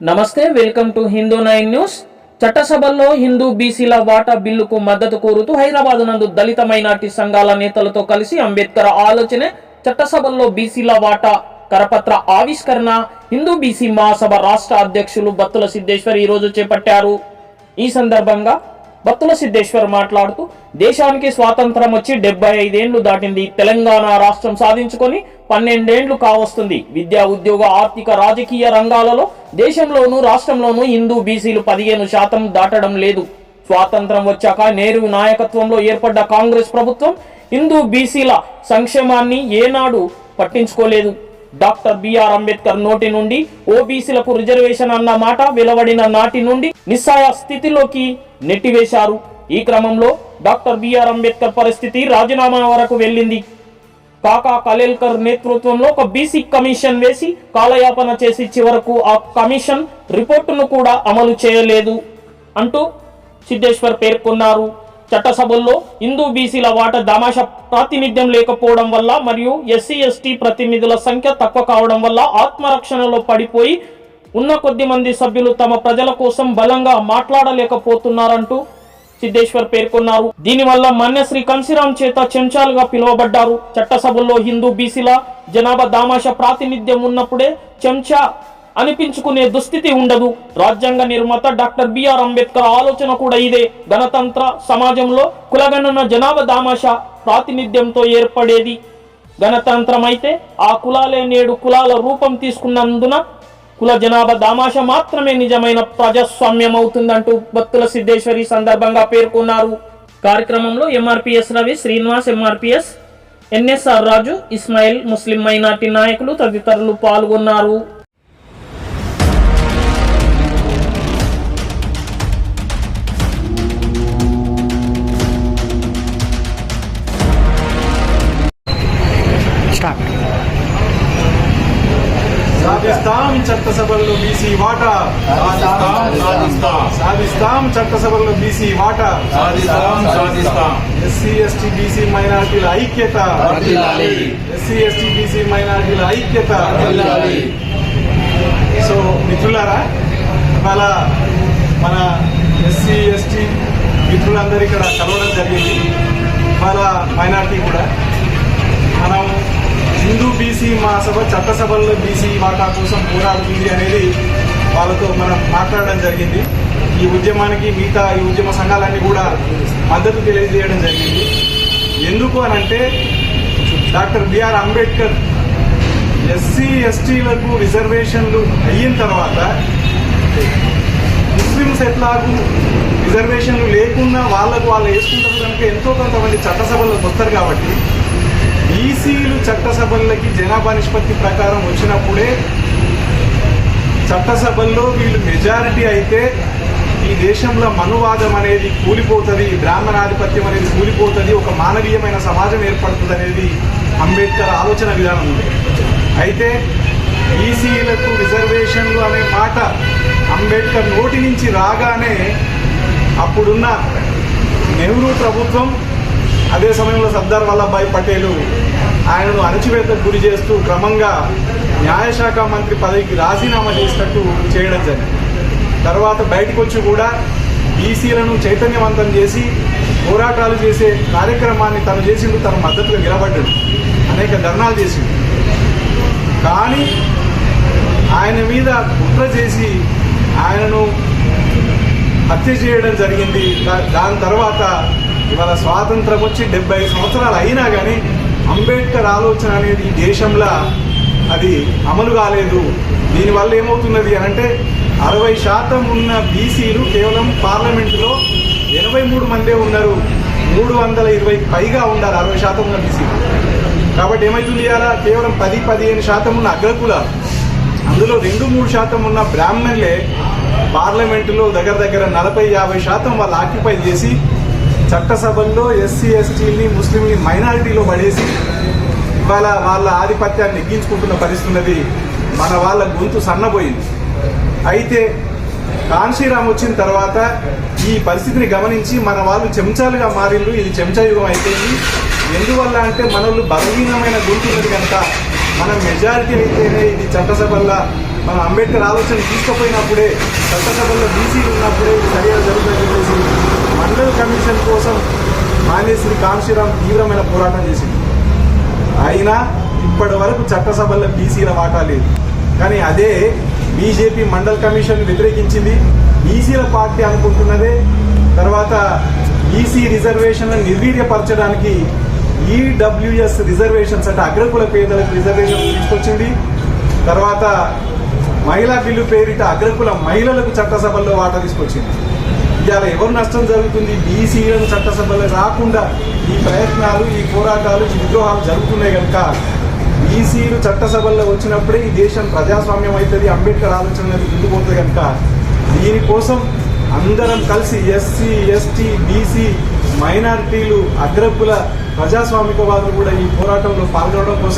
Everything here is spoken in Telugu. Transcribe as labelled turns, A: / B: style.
A: నమస్తే welcome to Hindu nine news. చట్టసభల్లో హిందూ బీసీల వాటా బిల్లుకు మద్దతు కోరుతూ హైదరాబాద్ నందు దళిత మైనార్టీ సంఘాల నేతలతో కలిసి అంబేద్కర్ ఆలోచనే చట్టసభల్లో బీసీల వాటా కరపత్ర ఆవిష్కరణ హిందూ బీసీ మహాసభ రాష్ట్ర అధ్యక్షులు బత్తుల సిద్ధేశ్వర్ ఈ రోజు చేపట్టారు. ఈ సందర్భంగా బత్తుల సిద్ధేశ్వర్ మాట్లాడుతూ దేశానికి స్వాతంత్రం వచ్చి డెబ్బై ఐదేండ్లు దాటింది. తెలంగాణ రాష్ట్రం సాధించుకొని పన్నెండేండ్లు కావస్తుంది. విద్యా ఉద్యోగ ఆర్థిక రాజకీయ రంగాలలో దేశంలోనూ రాష్ట్రంలోనూ హిందూ బీసీలు పదిహేను శాతం దాటడం లేదు. స్వాతంత్రం వచ్చాక నేరు నాయకత్వంలో ఏర్పడ్డ కాంగ్రెస్ ప్రభుత్వం హిందూ బీసీల సంక్షేమాన్ని ఏనాడు పట్టించుకోలేదు. డాక్టర్ బిఆర్ అంబేద్కర్ నోటి నుండి ఓబీసీలకు రిజర్వేషన్ అన్న మాట వెలువడిన నాటి నుండి నిస్సాయ స్థితిలోకి నెట్టివేశారు. ఈ క్రమంలో డాక్టర్ బిఆర్ అంబేద్కర్ పరిస్థితి రాజీనామా వరకు వెళ్ళింది. కాకా కలేల్కర్ నేతృత్వంలో ఒక బీసీ కమిషన్ వేసి కాలయాపన చేసి చివరకు ఆ కమిషన్ రిపోర్టును కూడా అమలు చేయలేదు అంటూ సిద్ధేశ్వర్ పేర్కొన్నారు. చట్టసభల్లో హిందూ బీసీల వాట దామాష ప్రాతినిధ్యం లేకపోవడం వల్ల మరియు ఎస్సీ ఎస్టీ ప్రతినిధుల సంఖ్య తక్కువ కావడం వల్ల ఆత్మరక్షణలో పడిపోయి ఉన్న కొద్ది మంది సభ్యులు తమ ప్రజల కోసం బలంగా మాట్లాడలేకపోతున్నారంటూ సిద్ధేశ్వర్ పేర్కొన్నారు. దీనివల్ల మన్యశ్రీ కన్సిరామ్ చేత చెంచాలుగా పిలువబడ్డారు. చట్టసభల్లో హిందూ బీసీల జనాభా దామాష ప్రాతినిధ్యం ఉన్నప్పుడే చెంచా అనిపించుకునే దుస్థితి ఉండదు. రాజ్యాంగ నిర్మాత డాక్టర్ బిఆర్ అంబేద్కర్ ఆలోచన కూడా ఇదే. గణతంత్ర సమాజంలో కులగణన జనాభా దామాష ప్రాతినిధ్యంతో ఏర్పడేది. గణతంత్రం అయితే ఆ కులాలే నేడు కులాల రూపం తీసుకున్నందున కుల జనాభా దామాష మాత్రమే నిజమైన ప్రజాస్వామ్యం అవుతుందంటూ భక్తుల సిద్ధేశ్వరి సందర్భంగా పేర్కొన్నారు. కార్యక్రమంలో MRPS Ravi Srinivas MRPS NSR Raju Ismail ముస్లిం మైనార్టీ నాయకులు తదితరులు పాల్గొన్నారు.
B: సాధిస్తాం చట్టసభల్లో బీసీ వాటా.
C: సాధిస్తాం సాధిస్తాం.
B: సాధిస్తాం చట్టసభల్లో బీసీ వాటా.
C: సాధిస్తాం సాధిస్తాం.
B: ఎస్సీ ఎస్టీ బీసీ మైనారిటీల ఐక్యత. ఎస్సీ ఎస్టీ బీసీ మైనారిటీల ఐక్యత. సో మిత్రులారా ఇవాళ మన ఎస్సీ ఎస్టీ మిత్రులందరూ ఇక్కడ కలవడం జరిగింది. ఇవాళ మైనారిటీ కూడా. మనం హిందూ బీసీ మహాసభ చట్టసభల్లో బీసీ వాటా కోసం పోరాడుతుంది అనేది వాళ్ళతో మనం మాట్లాడడం జరిగింది. ఈ ఉద్యమానికి మిగతా ఈ ఉద్యమ సంఘాలన్నీ కూడా మద్దతు తెలియజేయడం జరిగింది. ఎందుకు అని అంటే డాక్టర్ బిఆర్ అంబేద్కర్ ఎస్సీ ఎస్టీలకు రిజర్వేషన్లు అయిన తర్వాత ముస్లిమ్స్ ఎట్లాగూ రిజర్వేషన్లు లేకుండా వాళ్ళకు వాళ్ళు వేసుకుంటారు కనుక ఎంతో కొంతమంది చట్టసభలకు వస్తారు కాబట్టి బీసీలు చట్టసభలకి జనాభా నిష్పత్తి ప్రకారం వచ్చినప్పుడే చట్టసభల్లో వీళ్ళు మెజారిటీ అయితే ఈ దేశంలో మనువాదం అనేది కూలిపోతుంది బ్రాహ్మణాధిపత్యం అనేది కూలిపోతుంది ఒక మానవీయమైన సమాజం ఏర్పడుతుంది అనేది అంబేద్కర్ ఆలోచన విధానం. ఉంది అయితే ఈసీలకు రిజర్వేషన్లు అనే మాట అంబేద్కర్ నోటి నుంచి రాగానే అప్పుడున్న నెహ్రూ ప్రభుత్వం అదే సమయంలో సర్దార్ వల్లభాయ్ పటేలు ఆయనను అణచివేతకు గురి చేస్తూ క్రమంగా న్యాయశాఖ మంత్రి పదవికి రాజీనామా చేసినట్టు చేయడం జరిగింది. తర్వాత బయటకు వచ్చి కూడా బీసీలను చైతన్యవంతం చేసి పోరాటాలు చేసే కార్యక్రమాన్ని తను చేసిండు తన మద్దతుగా నిలబడ్డాడు. అనేక ధర్నాలు చేసిండు. కానీ ఆయన మీద కుట్ర చేసి ఆయనను హత్య చేయడం జరిగింది. దా- దాని తర్వాత ఇవాళ స్వాతంత్రం వచ్చి డెబ్బై సంవత్సరాలు అయినా కానీ అంబేద్కర్ ఆలోచన అనేది ఈ దేశంలో అది అమలు కాలేదు. దీనివల్ల ఏమవుతున్నది అని అంటే అరవై శాతం ఉన్న బీసీలు కేవలం పార్లమెంటులో ఎనభై మూడు మందే ఉన్నారు. మూడు వందల ఇరవై పైగా ఉన్నారు అరవై శాతం ఉన్న బీసీలు. కాబట్టి ఏమవుతుంది ఇవాళ? కేవలం పది పదిహేను శాతం ఉన్న అగ్రకులాలు అందులో రెండు మూడు శాతం ఉన్న బ్రాహ్మణులే పార్లమెంటులో దగ్గర దగ్గర నలభై యాభై శాతం వాళ్ళు ఆక్యుపై చేసి చట్టసభల్లో ఎస్సీ ఎస్టీని ముస్లింని మైనారిటీలో పడేసి ఇవాళ వాళ్ళ ఆధిపత్యాన్ని ఎగ్గించుకుంటున్న పరిస్థితున్నది మన వాళ్ళ గొంతు సన్నబోయింది. అయితే కాన్షీరామ్ వచ్చిన తర్వాత ఈ పరిస్థితిని గమనించి మన వాళ్ళు చెంచాలుగా మారిళ్ళు ఇది చెంచా యుగం అయిపోయింది. ఎందువల్ల అంటే మనల్ని బలహీనమైన గొంతు ఉన్నది కనుక మనం మెజారిటీ అయితేనే ఇది చట్టసభల్లో మన అంబేద్కర్ ఆలోచన తీసుకుపోయినప్పుడే చట్టసభల్లో బీసీలు ఉన్నప్పుడే ఇది సరిగా జరుగుతుందని చెప్పేసి మండల్ కమిషన్ కోసం మానేశ్వరి కాంశీరామ్ తీవ్రమైన పోరాటం చేసింది. అయినా ఇప్పటి వరకు చట్టసభల్లో బీసీల వాటా లేదు. కానీ అదే బీజేపీ మండల్ కమిషన్ వ్యతిరేకించింది. బీసీల పార్టీ అనుకుంటున్నదే. తర్వాత బీసీ రిజర్వేషన్లను నిర్వీర్యపరచడానికి ఈడబ్ల్యూఎస్ రిజర్వేషన్స్ అంటే అగ్రకుల పేదలకు రిజర్వేషన్ తీసుకొచ్చింది. తర్వాత మహిళా బిల్లు పేరిట అగ్రకుల మహిళలకు చట్టసభల్లో వాటా తీసుకొచ్చింది. ఇవాళ ఎవరు నష్టం జరుగుతుంది? బీసీలను చట్టసభలో రాకుండా ఈ ప్రయత్నాలు ఈ పోరాటాలు ఈ విద్రోహాలు జరుగుతున్నాయి కనుక బీసీలు చట్టసభల్లో వచ్చినప్పుడే ఈ దేశం ప్రజాస్వామ్యం అవుతుంది అంబేద్కర్ ఆలోచన అనేది పోతుంది కనుక దీనికోసం అందరం కలిసి ఎస్సీ ఎస్టీ బీసీ మైనారిటీలు అగ్రకుల ప్రజాస్వామికవాదులు కూడా ఈ పోరాటంలో పాల్గొనడం కోసం